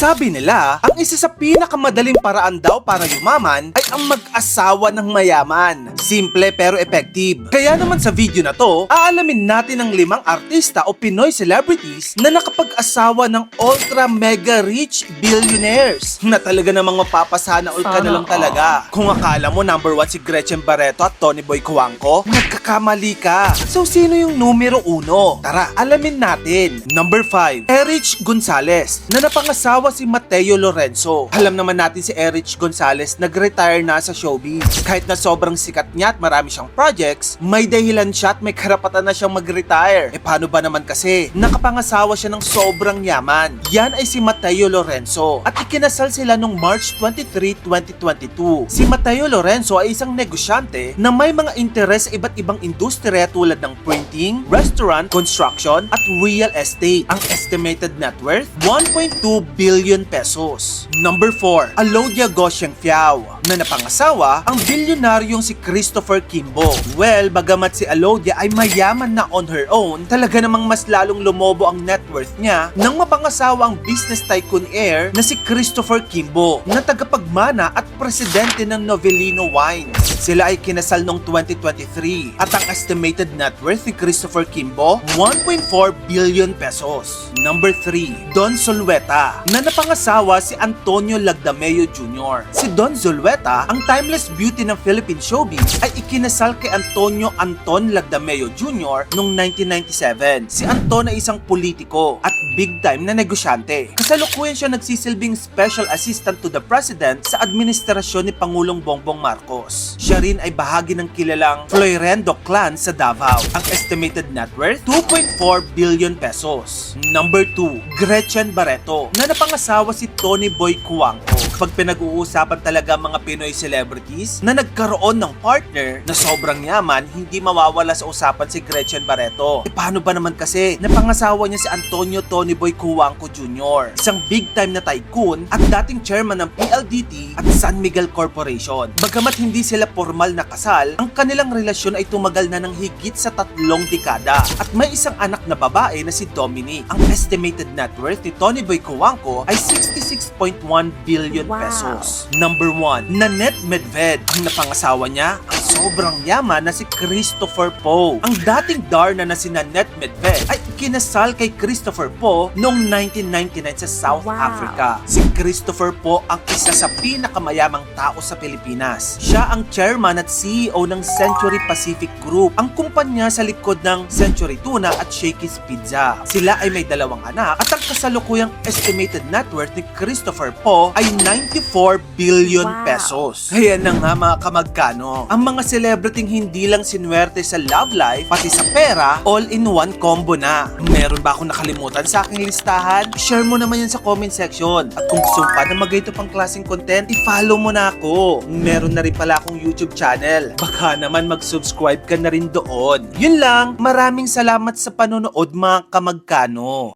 Sabi nila, ang isa sa pinakamadaling paraan daw para yumaman ay ang mag-asawa ng mayaman. Simple pero effective. Kaya naman sa video na to, aalamin natin ang limang artista o Pinoy celebrities na nakapag-asawa ng ultra mega rich billionaires na talaga namang mapapasana all ka na lang talaga. Kung akala mo number one si Gretchen Barreto at Tony Boy Cuangco, nagkakamali ka. So sino yung numero uno? Tara, alamin natin. Number 5, Erich Gonzalez na napangasawa si Mateo Lorenzo. Alam naman natin si Erich Gonzalez nag-retire na sa showbiz. Kahit na sobrang sikat niya at marami siyang projects, may dahilan siya at may karapatan na siyang mag-retire. E paano ba naman kasi? Nakapangasawa siya ng sobrang yaman. Yan ay si Mateo Lorenzo. At ikinasal sila noong March 23, 2022. Si Mateo Lorenzo ay isang negosyante na may mga interes sa iba't ibang industriya tulad ng printing, restaurant, construction, at real estate. Ang estimated net worth, 1.2 billion pesos. Number 4, Alodia Gosheng Fiao na napangasawa ang bilyonaryong si Christopher Kimbo. Well, bagamat si Alodia ay mayaman na on her own, talaga namang mas lalong lumobo ang net worth niya nang mapangasawa ang business tycoon heir na si Christopher Kimbo na tagapagmana at presidente ng Novelino Wines. Sila ay kinasal noong 2023 at ang estimated net worth ni Christopher Kimbo, 1.4 billion pesos. Number 3, Don Zulueta na napangasawa si Antonio Lagdameo Jr. Si Don Zulueta, ang timeless beauty ng Philippine showbiz ay ikinasal kay Antonio Anton Lagdameo Jr. noong 1997. Si Anton ay isang politiko at big time na negosyante. Kasalukuyan siya nagsisilbing special assistant to the president sa administrasyon ni Pangulong Bongbong Marcos. Siya rin ay bahagi ng kilalang Floyrendo clan sa Davao. Ang estimated net worth, 2.4 billion pesos. Number 2, Gretchen Barreto na napangasawa si Tony Boy Cuangco. Pag pinag-uusapan talaga mga Pinoy celebrities na nagkaroon ng partner na sobrang yaman, hindi mawawala sa usapan si Gretchen Barreto. E paano ba naman kasi? Napangasawa niya si Antonio Tony Boy Cuangco Jr. Isang big time na tycoon at dating chairman ng PLDT at San Miguel Corporation. Bagamat hindi sila formal na kasal, ang kanilang relasyon ay tumagal na ng higit sa tatlong dekada. At may isang anak na babae na si Dominic. Ang estimated net worth ni Tony Boy Cuangco ay 66.1 billion Wow. pesos. Number 1, Nanette Medved. Ang napangasawa niya, ang sobrang yaman na si Christopher Poe. Ang dating Darna na si Nanette Medved ay kinasal kay Christopher Poe noong 1999 sa South Wow. Africa. Si Christopher Poe ang isa sa pinakamayamang tao sa Pilipinas. Siya ang chairman at CEO ng Century Pacific Group, ang kumpanya sa likod ng Century Tuna at Shakey's Pizza. Sila ay may dalawang anak at ang kasalukuyang estimated net worth ni Christopher Poe ay 94 billion Wow. pesos. Kaya na nga mga kamagkano, ang mga celebrity hindi lang sinwerte sa love life, pati sa pera, all in one combo na. Meron ba akong nakalimutan sa aking listahan? Share mo naman yan sa comment section. At kung gusto pa na magayto pang klaseng content, i-follow mo na ako. Meron na rin pala akong YouTube channel. Baka naman mag-subscribe ka na rin doon. Yun lang, maraming salamat sa panonood mga kamagkano.